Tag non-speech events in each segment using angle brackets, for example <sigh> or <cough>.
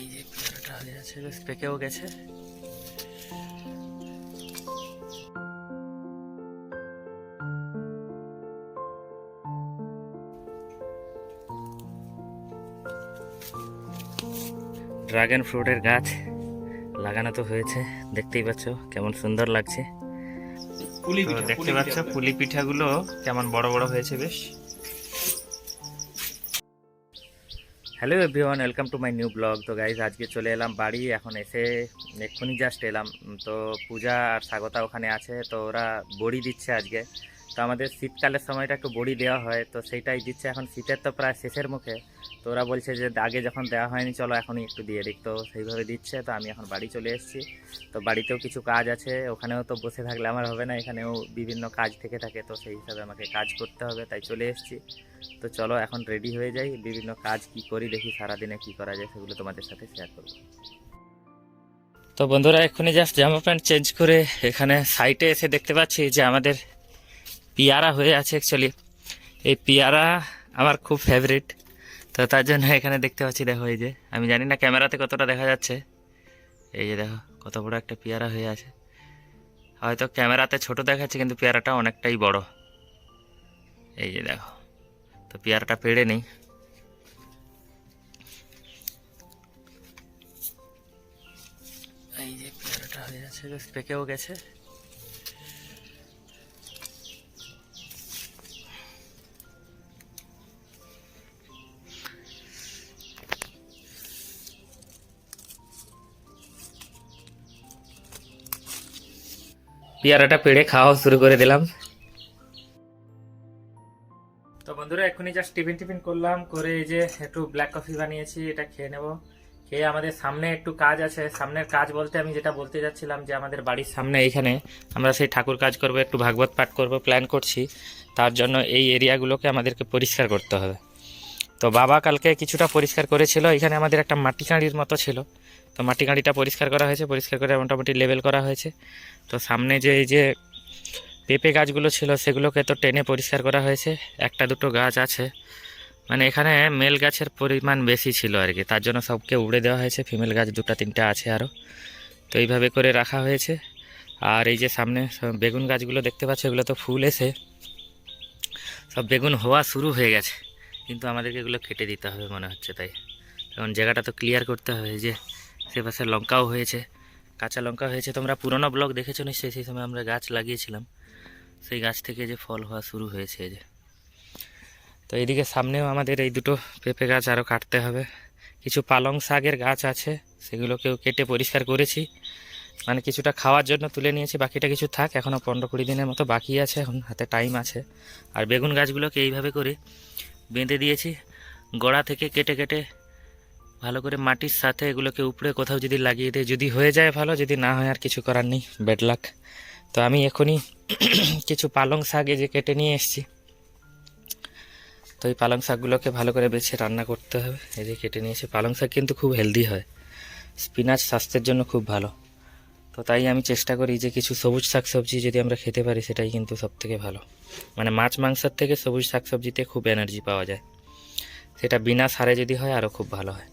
এই যে পেয়ারাটা হয়ে আছে বেশ পেকেও গেছে। ড্রাগন ফ্রুটের গাছ লাগানো তো হয়েছে দেখতেই পাচ্ছ কেমন সুন্দর লাগছে। দেখতে পাচ্ছ পুলি পিঠাগুলো কেমন বড় বড় হয়েছে বেশ। Hello everyone welcome to my new blog তো গাইজ আজকে চলে এলাম বাড়ি, এখন এসে এক্ষুনি জাস্ট এলাম। তো পূজা আর স্বাগতা ওখানে আছে, তো ওরা বড়ি দিচ্ছে আজকে। তো আমাদের শীতকালের সময়টা একটু বড়ি দেওয়া হয়, তো সেইটাই দিচ্ছে। এখন শীতের তো প্রায় শেষের মুখে, তো ওরা বলছে যে আগে যখন দেওয়া হয়নি, চলো এখনই একটু দিয়ে দিক। তো সেইভাবে দিচ্ছে, তো আমি এখন বাড়ি চলে এসেছি। তো বাড়িতেও কিছু কাজ আছে, ওখানেও তো বসে থাকলে আমার হবে না, এখানেও বিভিন্ন কাজ থেকে থাকে, তো সেই হিসাবে আমাকে কাজ করতে হবে, তাই চলে এসেছি। তো চলো এখন রেডি হয়ে যাই, বিভিন্ন কাজ কি করি, দেখি সারাদিনে কি করা যায়, সেগুলো তোমাদের সাথে শেয়ার করব। তো বন্ধুরা, এক্ষুনি জাস্ট জামা প্যান্ট চেঞ্জ করে এখানে সাইটে এসে দেখতে পাচ্ছি যে আমাদের পিয়ারা হয়ে আছে অ্যাকচুয়ালি এই পিয়ারা আমার খুব ফেভারিট তো তার জন্য এখানে দেখতে পাচ্ছি, দেখো এই যে, আমি জানি না ক্যামেরাতে কতটা দেখা যাচ্ছে। এই যে দেখো, কত বড় একটা পেয়ারা হয়ে আছে। হয়তো ক্যামেরাতে ছোট দেখাচ্ছে, কিন্তু পেয়ারাটা অনেকটাই বড়। এই যে দেখো, তো পেয়ারাটা পেড়ে নেই। এই যে পেয়ারাটা হয়ে আছে পেকেও গেছে। পেয়ারাটা পেড়ে খাওয়া শুরু করে দিলাম। তো বন্ধুরা এখনই জাস্ট টিফিন টিফিন করলাম, করে এই যে একটু ব্ল্যাক কফি বানিয়েছি, এটা খেয়ে নেব। খেয়ে আমাদের সামনে একটু কাজ আছে। সামনের কাজ বলতে আমি যেটা বলতে যাচ্ছিলাম যে আমাদের বাড়ির সামনে এইখানে আমরা সেই ঠাকুর কাজ করব, একটু ভাগবত পাঠ করব প্ল্যান করছি। তার জন্য এই এরিয়াগুলোকে আমাদেরকে পরিষ্কার করতে হবে। তো বাবা কালকে কিছুটা পরিষ্কার করেছিল। এখানে আমাদের একটা মাটি কাঁড়ির মতো ছিল। তো মাটি কাঁড়িটা পরিষ্কার করা হয়েছে, পরিষ্কার করে মোটামুটি লেভেল করা হয়েছে। তো সামনে যে এই যে পেঁপে গাছগুলো ছিল, সেগুলোকে তো টেনে পরিষ্কার করা হয়েছে। একটা দুটো গাছ আছে। মানে এখানে মেল গাছের পরিমাণ বেশি ছিল আর কি। তার জন্য সবকে উড়ে দেওয়া হয়েছে। ফিমেল গাছ দুটো তিনটা আছে আরও তো এইভাবে করে রাখা হয়েছে। আর এই যে সামনে বেগুন গাছগুলো দেখতে পাচ্ছ, এগুলো তো ফুল এসে সব বেগুন হওয়া শুরু হয়ে গেছে। কিন্তু আমাদেরকে এগুলো কেটে দিতে হবে মনে হচ্ছে তাই। কারণ জায়গাটা তো ক্লিয়ার করতে হবে যে সে পাশে লঙ্কাও হয়েছে, কাঁচা লঙ্কা হয়েছে। তোমরা পুরোনো ব্লগ দেখেছ নিশ্চয়ই, সেই সময় আমরা গাছ লাগিয়েছিলাম। সেই গাছ থেকে যে ফল হওয়া শুরু হয়েছে যে। তো এইদিকে সামনেও আমাদের এই দুটো পেঁপে গাছ আরও কাটতে হবে। কিছু পালং শাকের গাছ আছে, সেগুলোকেও কেটে পরিষ্কার করেছি। মানে কিছুটা খাওয়ার জন্য তুলে নিয়েছি, বাকিটা কিছু থাক এখনও পনেরো কুড়ি দিনের মতো বাকি আছে, এখন হাতে টাইম আছে। আর বেগুন গাছগুলোকে এইভাবে করে বেঁধে দিয়েছি, গোড়া থেকে কেটে কেটে ভালো করে মাটির সাথে এগুলোকে উপরে কোথাও যদি লাগিয়ে দেয় যদি হয়ে যায় ভালো, যদি না হয় আর কিছু করার নেই ব্যাড তো আমি এখনই <clears throat> কিছু পালং শাক যে কেটে নিয়ে এসেছি। তো এই পালং শাকগুলোকে ভালো করে বেছে রান্না করতে হবে। এই যে কেটে নিয়েছি পালং শাক কিন্তু খুব হেলদি হয়। স্পিনাচ স্বাস্থ্যের জন্য খুব ভালো। তো তাই আমি চেষ্টা করি যে কিছু সবুজ শাক সবজি যদি আমরা খেতে পারি, সেটাই কিন্তু সব থেকে ভালো। মানে মাছ মাংসের থেকে সবুজ শাক সবজিতে খুব এনার্জি পাওয়া যায়। সেটা বিনা সারে যদি হয় আরও খুব ভালো হয়।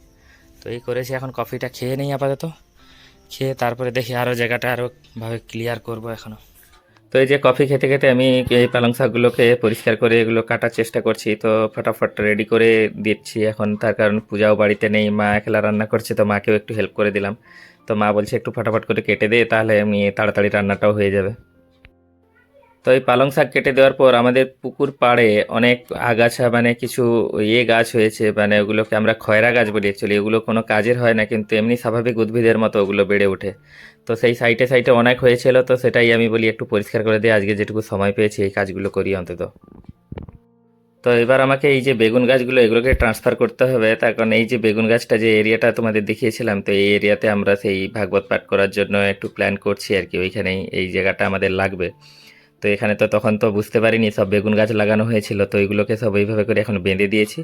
তো এই করেছি, এখন কফিটা খেয়ে নেই আপাতত। খেয়ে তারপরে দেখি আরও জায়গাটা আরও ভাবে ক্লিয়ার করব এখনও তো এই যে কফি খেতে খেতে আমি এই পালং শাকগুলোকে পরিষ্কার করে এগুলো কাটার চেষ্টা করছি। তো ফটাফট রেডি করে দিচ্ছি। এখন তার কারণ পূজাও বাড়িতে নেই, মা একলা রান্না করছে, তো মাকেও একটু হেল্প করে দিলাম। তো মা বলছে, একটু ফটাফট করে কেটে দে, তাহলে আমি তাড়াতাড়ি রান্নাটাও হয়ে যাবে। তো এই পালং শাক কেটে দেওয়ার পর আমাদের পুকুর পাড়ে অনেক আগাছা মানে কিছু ইয়ে গাছ হয়েছে মানে ওগুলোকে আমরা খয়রা গাছ বলি অ্যাকচুয়ালি এগুলো কোনো কাজের হয় না, কিন্তু এমনি স্বাভাবিক উদ্ভিদের মতো ওগুলো বেড়ে ওঠে। তো সেই সাইটে সাইটে অনেক হয়েছিল, তো সেটাই আমি বলি একটু পরিষ্কার করে দিই আজকে যেটুকু সময় পেয়েছি, এই কাজগুলো করি অন্তত। তো এবার আমাকে এই যে বেগুন গাছগুলো, এগুলোকে ট্রান্সফার করতে হবে। তার কারণ এই যে বেগুন গাছটা যে এরিয়াটা তোমাদের দেখিয়েছিলাম, তো এই এরিয়াতে আমরা সেই ভাগবত পাঠ করার জন্য একটু প্ল্যান করছি আর কি, ওইখানেই এই জায়গাটা আমাদের লাগবে। তো এখানে তো তখন তো বুঝতে পারিনি, সব বেগুন গাছ লাগানো হয়েছিল, তো এইগুলোকে সব এইভাবে করে এখন বেঁধে দিয়েছি।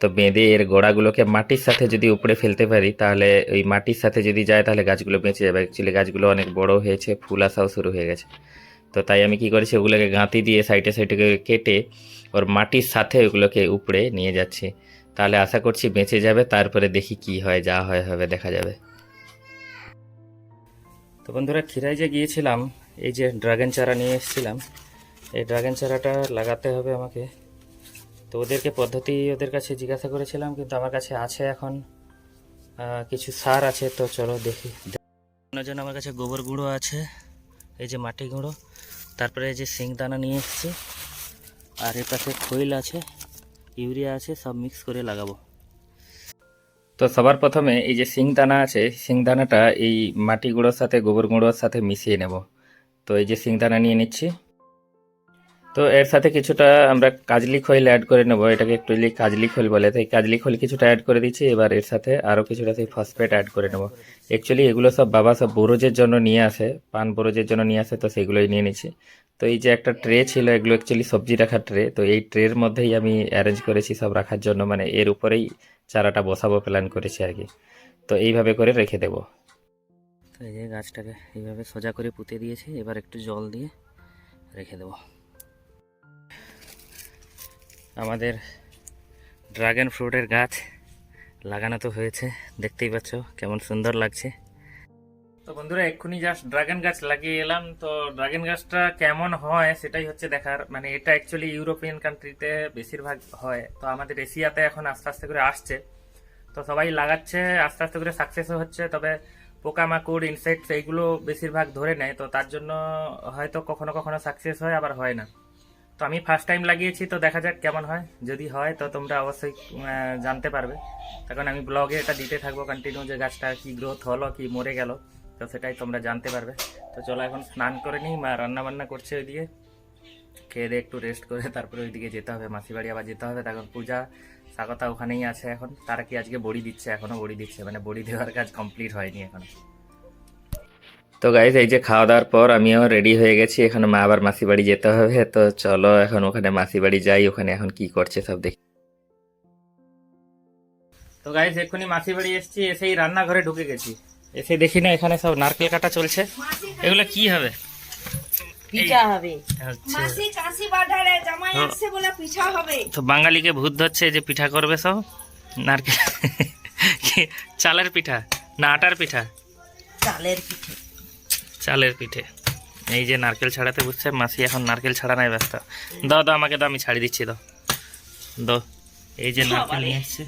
তো বেঁধে এর গোড়াগুলোকে মাটির সাথে যদি উপরে ফেলতে পারি, তাহলে ওই মাটির সাথে যদি যায়, তাহলে গাছগুলো বেঁচে যাবে। অ্যাকচুয়ালি গাছগুলো অনেক বড় হয়েছে, ফুল আসাও শুরু হয়ে গেছে। তো তাই আমি কি করেছি ওগুলোকে গাঁতি দিয়ে সাইডে সাইডে কেটে ওর মাটির সাথে ওগুলোকে উপড়ে নিয়ে যাচ্ছি। তাহলে আশা করছি বেঁচে যাবে, তারপরে দেখি কি হয়, যা হয় হবে, দেখা যাবে। তো বন্ধুরা খিরাই যে গিয়েছিলাম, এই যে ড্রাগন চারা নিয়ে এসেছিলাম, এই ড্রাগন চারাটা লাগাতে হবে আমাকে। তো ওদেরকে পদ্ধতি ওদের কাছে জিজ্ঞাসা করেছিলাম, কিন্তু আমার কাছে আছে এখন কিছু সার আছে, তো চলো দেখি। জন্য আমার কাছে গোবর গুঁড়ো আছে, এই যে মাটি গুঁড়ো। তারপরে এই যে দানা নিয়ে এসেছি। আর এর পাশে খৈল আছে, ইউরিয়া আছে, সব মিক্স করে লাগাবো। তো সবার প্রথমে এই যে দানা আছে দানাটা এই মাটি গুঁড়োর সাথে, গোবর গুঁড়োর সাথে মিশিয়ে নেব। তো এই যে দানা নিয়ে নিচ্ছি। তো এর সাথে কিছুটা আমরা কাজলি খৈল অ্যাড করে নেব। এটাকে একটু কাজলি খৈল বলে। তাই কাজলি খৈল কিছুটা অ্যাড করে দিচ্ছি। এবার এর সাথে আরও কিছুটা সেই ফসফেট অ্যাড করে নেব। অ্যাকচুয়ালি এগুলো সব বাবা সব বোরোজের জন্য নিয়ে আসে। পান বোরোজের জন্য নিয়ে আসে, তো সেগুলোই নিয়ে নিচ্ছি। তো এই যে একটা ট্রে ছিল, এগুলো অ্যাকচুয়ালি সবজি রাখার ট্রে তো এই ট্রের মধ্যেই আমি অ্যারেঞ্জ করেছি সব রাখার জন্য। মানে এর উপরেই চারাটা বসাবো প্ল্যান করেছি আর কি। তো এইভাবে করে রেখে দেব। তো এই যে গাছটাকে এইভাবে সোজা করে পুঁতে দিয়েছি। এবার একটু জল দিয়ে রেখে দেব। আমাদের ড্রাগন ফ্রুটের গাছ লাগানো তো হয়েছে, দেখতেই পাচ্ছ কেমন সুন্দর লাগছে। তো বন্ধুরা, এক্ষুনি জাস্ট ড্রাগন গাছ লাগিয়ে এলাম। তো ড্রাগন গাছটা কেমন হয় সেটাই হচ্ছে দেখার। মানে এটা অ্যাকচুয়ালি ইউরোপিয়ান কান্ট্রিতে বেশিরভাগ হয়। তো আমাদের এশিয়াতে এখন আস্তে আস্তে করে আসছে। তো সবাই লাগাচ্ছে, আস্তে আস্তে করে সাকসেসও হচ্ছে। তবে পোকামাকড় ইনসেক্টস এইগুলো বেশিরভাগ ধরে নেয়। তো তার জন্য হয়তো কখনো কখনো সাকসেস হয়, আবার হয় না। তো আমি ফার্স্ট টাইম লাগিয়েছি, তো দেখা যাক কেমন হয়। যদি হয়, তো তোমরা অবশ্যই জানতে পারবে। তখন আমি ব্লগে এটা দিতে থাকব কন্টিনিউ যে গাছটা কি গ্রোথ হলো, কি মরে গেল, তো সেটাই তোমরা জানতে পারবে। তো চলো এখন স্নান করে নিই, মা রান্না বান্না করছে ওইদিকে। খেয়ে দিয়ে একটু রেস্ট করে তারপরে ওইদিকে যেতে হবে মাসি বাড়ি আবার যেতে হবে। তখন পূজা, স্বাগতা ওখানেই আছে এখন। তারা কি আজকে বড়ি দিচ্ছে এখনও বড়ি দিচ্ছে? মানে বড়ি দেওয়ার কাজ কমপ্লিট হয়নি এখন। তো গাইজ এই যে খাওয়া দাওয়ার পর আমিও রেডি হয়ে গেছি। এখন মা আবার মাসি বাড়ি যেতে হবে। তো চলো এখন ওখানে মাসি বাড়ি যাই। ওখানে এখন কি করছে সব দেখি। তো গাইজ এক্ষুনি মাসি বাড়ি এসেছি। এসেই রান্নাঘরে ঢুকে গেছি। এসে দেখি না এখানে সব নারকেল কাটা চলছে। এগুলো কি হবে? পিঠা হবে। আচ্ছা। হ্যাঁ। তো বাঙালিকে ভূত ধরছে যে পিঠা করবে সব। নারকেল চালের পিঠা। না আটার পিঠা। চালের পিঠে। চালের পিঠে। এই যে নারকেল ছাড়াতে বুঝছে মাসি এখন নারকেল ছাড়ানোয় ব্যস্ত। দাও দাও আমাকে দাও আমি ছাড়ি দিচ্ছি দাও। দাও এই যে নারকেল নিয়ে এসছে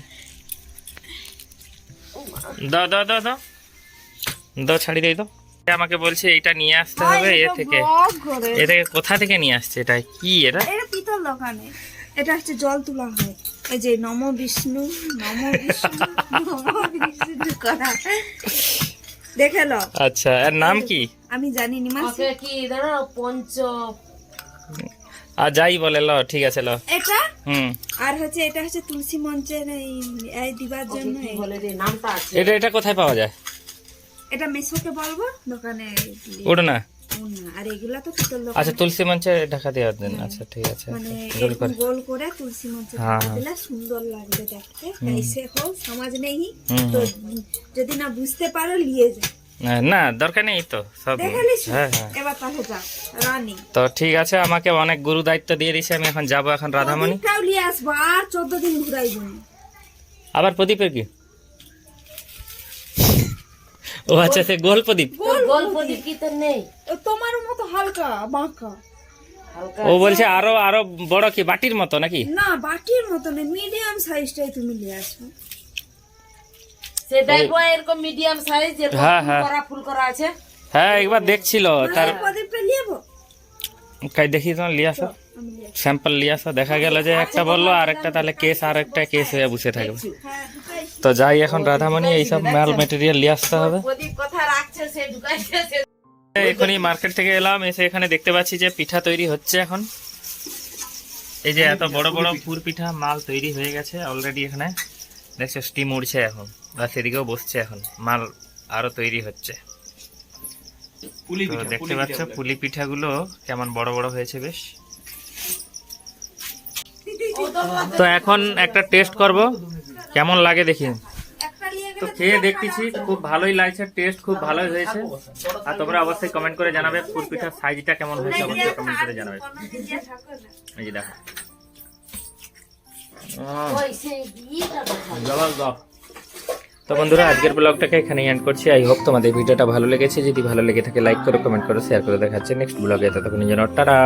দাও দাও দাও দাও। দাও ছাড়ি দেই দাও আমাকে বলছে এটা নিয়ে আসতে হবে এ থেকে। এ থেকে কোথা থেকে নিয়ে আসছে এটা? কি এটা? এটা পিতল দোকানে। এটা হচ্ছে জল তোলা হয়। এই যে নম বিষ্ণু নম বিষ্ণু <laughs> নম বিষ্ণু করা দেখে লো আচ্ছা এর নাম কি? আমি জানি নি মাসি কি ধরো পঞ্চ। আর যাই বলে ল ঠিক আছে ল। এটা? হুম। আর হচ্ছে এটা হচ্ছে তুলসী মঞ্চের এই এই দিবার জন্য এই। বলে রে নামটা আছে। এটা এটা কোথায় পাওয়া যায়? এটা মেশোকে বলব দোকানে ওটা না, আচ্ছা তুলসী মঞ্চে ঢাকা দেওয়ার জন্য হ্যাঁ। আচ্ছা ঠিক আছে। মানে গোল করে তুলসী মঞ্চে হ্যাঁ, হ্যাঁ। সুন্দর লাগবে দেখতে। সমাজ নেই। যদি না বুঝতে পারো নিয়ে না দরকার নেই তো সব। তো ঠিক আছে আমাকে অনেক গুরু দায়িত্ব দিয়ে দিছে আমি এখন যাব এখন রাধামণি। আবার প্রদীপের কি? ও আচ্ছা সে গোল প্রদীপ। গল্প কি নেই। তোমার মতো হালকা বাঁকা। ও বলছে আরও আরও বড় কি বাটির মতো নাকি? না বাটির মতো না মিডিয়াম সাইজটাই তুমি নিয়ে আসো। সে এরকম মিডিয়াম সাইজ এরকম হ্যাঁ, হ্যাঁ। করা ফুল করা আছে। হ্যাঁ একবার দেখছিল তার প্রদীপটা নিয়ে যাব কাই দেখি তোমার লিয়ে আসো। নিয়ে। স্যাম্পল লিয়ে আসো দেখা গেল যে একটা বলল আর একটা তাহলে কেস আর একটা কেস হয়ে বসে থাকবে। তো যাই এখন রাধামণি এইসব মাল মেটেরিয়াল নিয়ে আসতে হবে। এখনই মার্কেট থেকে এলাম এসে এখানে দেখতে পাচ্ছি যে পিঠা তৈরি হচ্ছে এখন। এই যে এত বড় বড় পুর পিঠা মাল তৈরি হয়ে গেছে অলরেডি এখানে। দেখছ স্টিম উড়ছে এখন। বা সেদিকেও বসছে এখন। মাল আরও তৈরি হচ্ছে। দেখতে পাচ্ছ পুলি পিঠাগুলো কেমন বড় বড় হয়েছে বেশ। তো এখন একটা টেস্ট করব। কেমন লাগে দেখি। তো খেয়ে দেখতেছি খুব ভালোই লাগছে টেস্ট খুব ভালোই হয়েছে। আর তোমরা অবশ্যই কমেন্ট করে জানাবে ফুল পিঠার সাইজটা কেমন হয়েছে অবশ্যই কমেন্ট করে জানাবে। এই যে দেখো। তো বন্ধুরা আজকের ব্লগটাকে এখানে এন্ড করছি। আই হোপ তোমাদের ভিডিওটা ভালো লেগেছে। যদি ভালো লেগে থাকে লাইক করো কমেন্ট করো শেয়ার করে দেখাচ্ছে নেক্সট ব্লগে। ততক্ষণের জন্য টাটা।